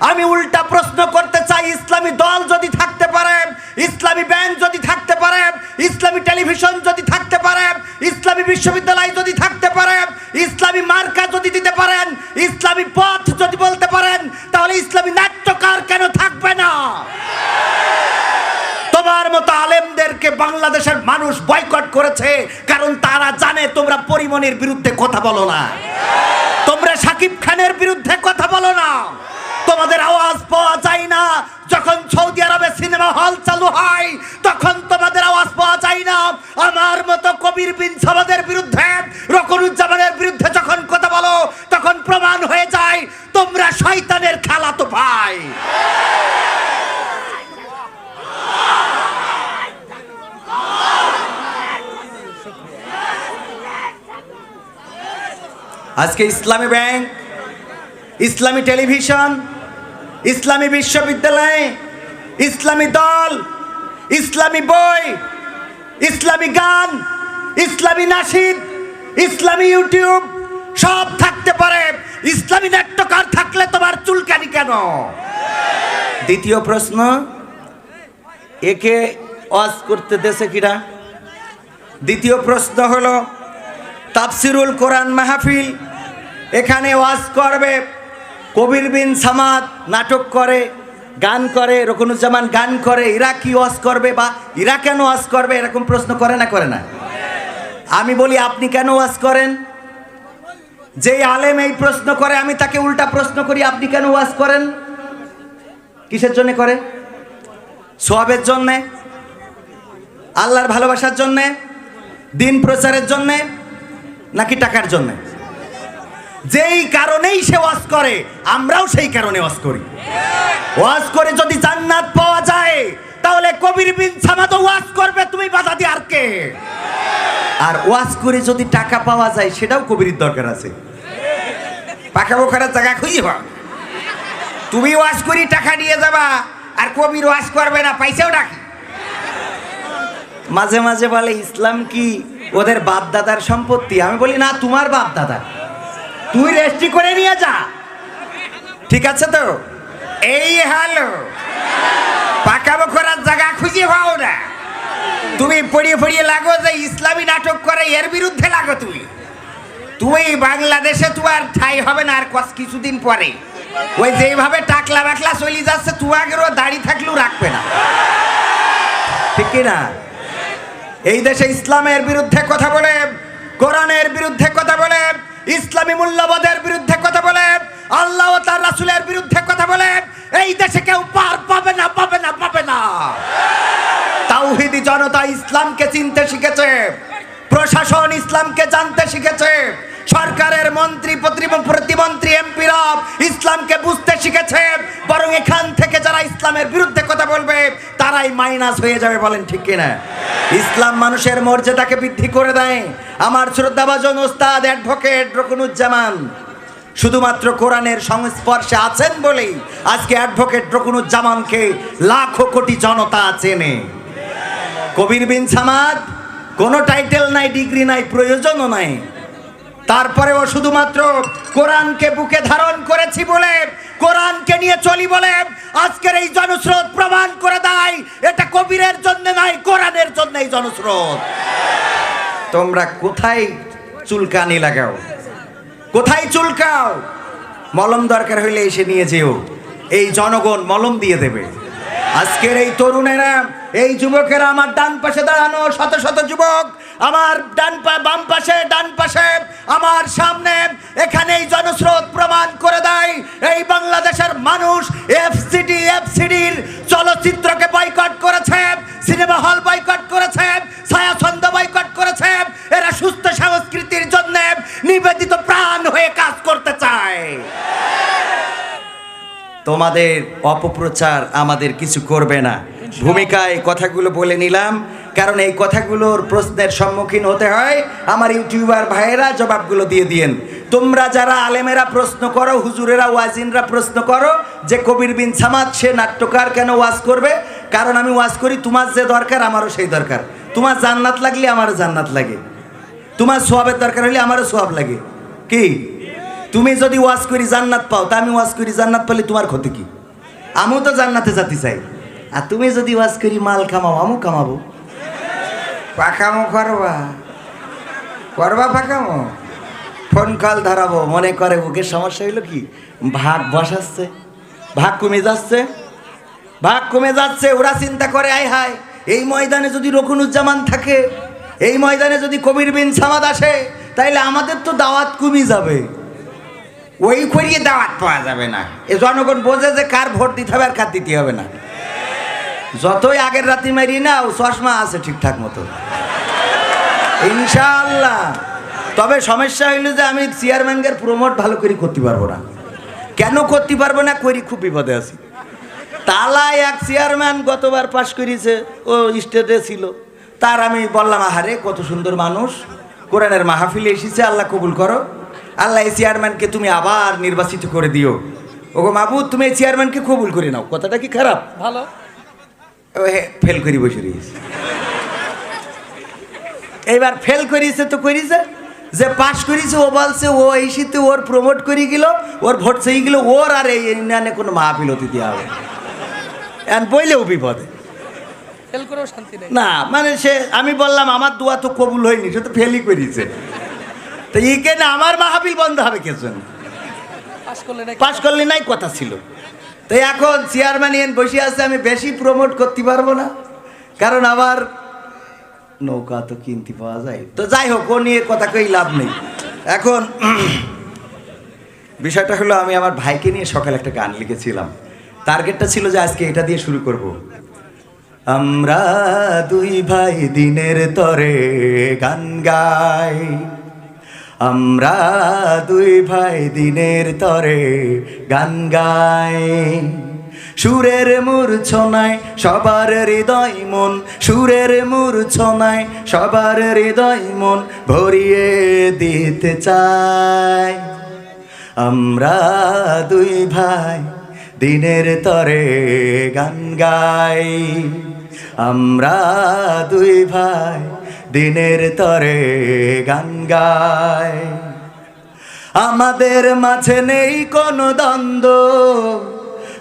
আমি উল্টা প্রশ্ন করতে চাই, ইসলামী দল যদি থাকতে পারে, ইসলামী ব্যাংক যদি থাকতে পারে, ইসলামী টেলিভিশন যদি থাকতে পারে, ইসলামী বিশ্ববিদ্যালয় যদি থাকতে পারে, ইসলামী মার্কা যদি দিতে পারেন, ইসলামী পথ যদি বলতে পারেন, তাহলে ইসলামী নাট্যকার কেন থাকবে না? তোমার মতো আলেমদেরকে বাংলাদেশের মানুষ বয়কট করেছে, কারণ তারা জানে তোমরা পরিমণির বিরুদ্ধে কথা বলো না। তোমরা সাকিব খানের বিরুদ্ধে কথা বলো না। তোমাদের আওয়াজ পাওয়া যায় না। যখন সৌদি আরবে সিনেমা হল চালু হয়, তখন তোমাদের আওয়াজ পাওয়া যায় না। আমার মতো কবির বিন সামাদের বিরুদ্ধে রকনুজ্জামানের বিরুদ্ধে যখন কথা বলো, তখন প্রমাণ হয়ে যায়, তোমরা শয়তানের খেলা তো ভাই। আজকে ইসলামী ব্যাংক, ইসলামী টেলিভিশন ইসলামী বিশ্ববিদ্যালয়ে, ইসলামী দল, ইসলামী বই, ইসলামী গান, ইসলামী নাসিদ, ইসলামী ইউটিউব, সব থাকতে পারে। ইসলামী নাট্যকার থাকলে তোমার চুলকানি কেন? দ্বিতীয় প্রশ্ন, একে ওয়াজ করতে দেশে কিরা দ্বিতীয় প্রশ্ন হলো, তাফসিরুল কোরআন মাহফিল এখানে ওয়াজ করবে কবির বিন সামাদ নাটক করে, গান করে, রকনুজ্জামান গান করে ইরা কি ওয়াজ করবে বা ইরা কেন ওয়াজ করবে, এরকম প্রশ্ন করে না করে না। আমি বলি, আপনি কেন ওয়াজ করেন? যেই আলেম এই প্রশ্ন করে, আমি তাকে উল্টা প্রশ্ন করি, আপনি কেন ওয়াজ করেন? কিসের জন্য করে? সবের জন্যে? আল্লাহর ভালোবাসার জন্যে? দিন প্রচারের জন্যে? নাকি টাকার জন্যে? যেই কারণেই সে ওয়াজ করে, আমরাও সেই কারণে ওয়াজ করি। ওয়াজ করে যদি জান্নাত পাওয়া যায়, তাহলে কবির বিন সামাদ ওয়াজ করবে, তুমি বাধা দিয়ে আর কে? আর ওয়াজ করে যদি টাকা পাওয়া যায়, সেটাও কবির দরকার আছে। পাকা বোখারের জায়গা খুঁজি পাও। তুমি ওয়াজ করি, টাকা নিয়ে যাবা, আর কবির ওয়াজ করবে না পয়সাও ডাকি মাঝে মাঝে বলে, ইসলাম কি ওদের বাপ দাদার সম্পত্তি? আমি বলি, না, তোমার বাপ দাদা তুই রেস্টি করে নিয়ে যা। ঠিক আছে তো? এই হ্যালো। পাকা বকরার জায়গা খুঁজে পাও না। তুমি পড়িয়ে পড়িয়ে লাগো যে ইসলামী নাটক করে, এর বিরুদ্ধে লাগো তুমি। তুমি বাংলাদেশে তোমার ঠাই হবে না আর কস কিছুদিন পরে। ওই যেভাবে টাকলা বাকলা চলে যাচ্ছে তুয়াগেরও দাড়ি থাকলেও রাখবে না। ঠিক না এই দেশে ইসলামের বিরুদ্ধে কথা বলে, কোরআনের বিরুদ্ধে কথা বলে ইসলামী মূল্যবোধের বিরুদ্ধে কথা বলে, আল্লাহ ও তার রাসূলের বিরুদ্ধে কথা বলে, এই দেশে কেউ পার পাবে না পাবে না পাবে না। তাওহিদি জনতা ইসলামকে চিনতে শিখেছে, প্রশাসন ইসলামকে জানতে শিখেছে, সরকারের মন্ত্রী, প্রতিম- প্রতিমন্ত্রী, এমপিরা ইসলামকে বুঝতে শিখেছে, বরং এখান থেকে যারা ইসলামের বিরুদ্ধে কথা বলবে, তারাই মাইনাস হয়ে যাবে বলেন ঠিক কিনা? ইসলাম মানুষের মর্যাদাকে বৃদ্ধি করে দেয়। আমার শ্রদ্ধাভাজন ওস্তাদ অ্যাডভোকেট রকুনুজ্জামান। শুধুমাত্র কোরআনের সংস্পর্শে আছেন বলেই আজকে অ্যাডভোকেট রকুনুজ্জামানকে লাখো কোটি জনতা চেনে। কবির বিন সামাদ, কোনো টাইটেল নাই ডিগ্রি নাই, প্রয়োজনও নাই। তারপরেও শুধুমাত্র কোরআনকে বুকে ধারণ করেছি বলে, কোরআনকে নিয়ে চলি বলে আজকের এই জনস্রোত প্রমাণ করে দেয়, এটা কবিরের জন্য নাই, কোরআনের জন্য এই জনস্রোত। তোমরা কোথায় চুলকানি লাগাও? কোথায় চুলকাও? মলম দরকার হইলে এসে নিয়ে যেও। এই জনগণ মলম দিয়ে দেবে। আজকের এই তরুণেরা, এই যুবকেরা আমার ডান পাশে দাঁড়ানো শত শত যুবক, আমার ডান পা, বাম পাশে, ডান পাশে, আমার সামনে এখানে এই জনস্রোত প্রমাণ করে দেয়। এই বাংলাদেশের মানুষ এফসিডি এফসিডির চলচ্চিত্রকে বয়কট করেছে সিনেমা হল বয়কট করেছে ছায়াছন্দ বয়কট করেছে। এরা সুস্থ সংস্কৃতির জন্য নিবেদিত প্রাণ হয়ে কাজ করতে চায়। তোমাদের অপপ্রচার আমাদের কিছু করবে না। ভূমিকায় কথাগুলো বলে নিলাম, কারণ এই কথাগুলোর প্রশ্নের সম্মুখীন হতে হয় আমার ইউটিউবার ভাইয়েরা, জবাবগুলো দিয়ে দিয়েন। তোমরা যারা আলেমেরা প্রশ্ন করো, হুজুরেরা, ওয়াজিনরা প্রশ্ন করো, যে কবির বিন সামাদ, সে নাট্যকার কেন ওয়াজ করবে? কারণ আমি ওয়াজ করি, তোমার যে দরকার, আমারও সেই দরকার। তোমার জান্নাত লাগলে আমারও জান্নাত লাগে। তোমার সোয়াবের দরকার হলে আমারও সোয়াব লাগে। কি? তুমি যদি ওয়াজ করি, জান্নাত পাও, তা আমি ওয়াজ করি, জান্নাত পেলে তোমার ক্ষতি কি? আমিও তো জান্নাতে যেতে চাই। আর তুমি যদি ওয়াজ করি, মাল কামাও, আমিও কামাবো। পাকামো, করবা। করবা পাকামো? ফোন কল ধরাবো, মনে করে ওকে সমস্যা হইল কি? ভাগ বসাচ্ছে, ভাগ কমে যাচ্ছে, ভাগ কমে যাচ্ছে, ওরা চিন্তা করে, আয় হায়, এই ময়দানে যদি রকুনুজ্জামান থাকে, এই ময়দানে যদি কবির বিন সামাদ আসে, তাইলে আমাদের তো দাওয়াত কমে যাবে। ওই করিয়ে দাওয়াত পাওয়া যাবে না। এ জনগণ বোঝে যে কার ভোট দিতে হবে আর কার দিতে হবে না। যতই আগের রাতি মারি না ও চশমা আছে ঠিকঠাক মতো। ইনশাআল্লাহ। তবে সমস্যা হইল যে আমি চেয়ারম্যানকে প্রমোট ভালো করে করতে পারব না। কেন করতে পারব না করি খুব বিপদে আছি। তালায় এক চেয়ারম্যান গতবার পাশ করেছে ও স্টেটে ছিল। তার আমি বললাম আহারে কত সুন্দর মানুষ। কোরআনের মাহফিলে এসেছে আল্লাহ কবুল করো। আল্লাহ এই চেয়ারম্যানকে তুমি আবার নির্বাচিত করে দিও। ওগো মাবুদ তুমি এই চেয়ারম্যানকে কবুল করে নাও। কথাটা কি খারাপ? ভালো। ফেল করি বসে রয়েছে। এইবার ফেল করিছে তো করিছে? যে পাশ করিছে ও বলছে ও এই শীতে ওর প্রমোট করি গেল ওর ভোট সেই গেল ওর আর এই ইউনিয়নে কোনো মাহফিল হতে দেওয়া হবে এখন বইলেও বিপদে। না মানে সে আমি বললাম আমার দোয়া তো কবুল হয়নি সে তো ফেলই করিছে। তো এইখানে আমার মাহফিল বন্ধ হবে কে জন্য পাস করলে নাকি পাশ করলে নাই কথা ছিল। তো এখন চেয়ারম্যান এন বসে আছে আমি বেশি প্রমোট করতে পারব না। কারণ আবার নৌকা তো কিনতে পাওয়া যায়। তো যাই হোক, ও নিয়ে কথা কই লাভ নেই। এখন বিষয়টা হলো, আমি আমার ভাইকে নিয়ে সকালে একটা গান লিখেছিলাম। টার্গেটটা ছিল যে আজকে এটা দিয়ে শুরু করব। আমরা দুই ভাই দিনের তরে গান গাই। আমরা দুই ভাই দিনের তরে গান গাই। সুরের মূর্ছনায় সবার হৃদয় মন, সুরের মূর্ছনায় সবার হৃদয় মন ভরিয়ে দিতে চাই। আমরা দুই ভাই দিনের তরে গান গাই। আমরা দুই ভাই দিনের তরে গান গাই। আমাদের মাঝে নেই কোনো দ্বন্দ্ব।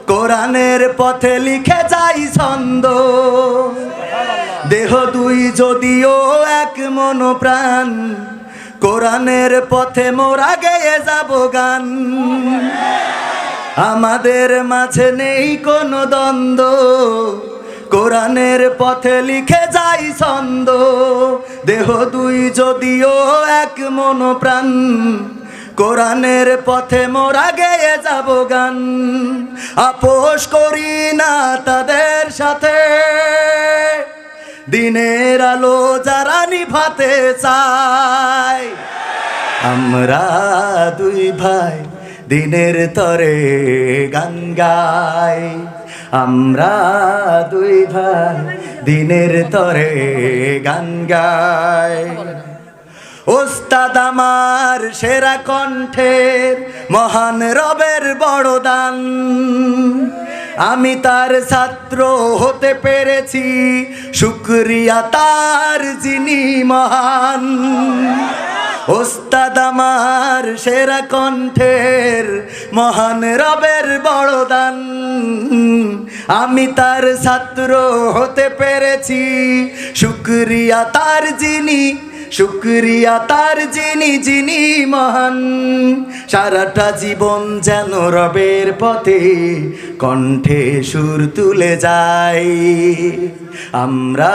কোরআনের পথে লিখে যাই ছন্দ। দেহ দুই যদিও এক মন প্রাণ কোরআনের পথে মোরা গেয়ে যাব গান। আমাদের মাঝে নেই কোনো দ্বন্দ্ব, কোরআনের পথে লিখে যাই ছন্দ। দেহ দুই যদিও এক মন প্রাণ কোরআনের পথে মোরা গেয়ে যাব গান। আপোষ করি না তাদের সাথে। দিনের আলো যারা নিভাতে চায়, আমরা দুই ভাই দিনের তরে গান গাই। আমরা দুই ভাই দিনের তরে গান গাই। ওস্তাদ আমার সেরা কণ্ঠের মহান রবের বড় দান আমি তার ছাত্র হতে পেরেছি, শুক্রিয়া তার যিনি মহান। ওস্তাদ আমার সেরা কণ্ঠের মহান রবের বড় দান আমি তার ছাত্র হতে পেরেছি, শুক্রিয়া তার যিনি শুক্রিয়া তার যিনি যিনি মহান। সারাটা জীবন যেন রবের পথে কণ্ঠে সুর তুলে যাই। আমরা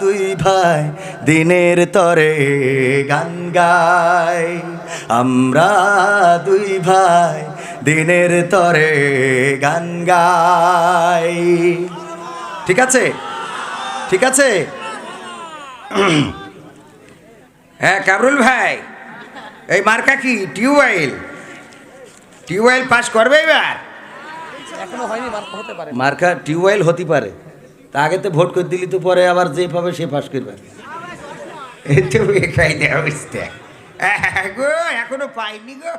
দুই ভাই দিনের তরে গান গাই। আমরা দুই ভাই দিনের তরে গান গাই। ঠিক আছে? ঠিক আছে? হ্যাঁ কাবরুল ভাই। এই মার্কা কি? টিউবওয়েল। টিউবওয়েল পাস করবে এবার? এখনও হয়নি মার্ক হতে পারে। মার্কা টিউবওয়েল হতে পারে। তা আগে তো ভোট করে দিলি তো পরে আবার যে পাবে সে পাস করবে। গো এখনও পাইনি গো।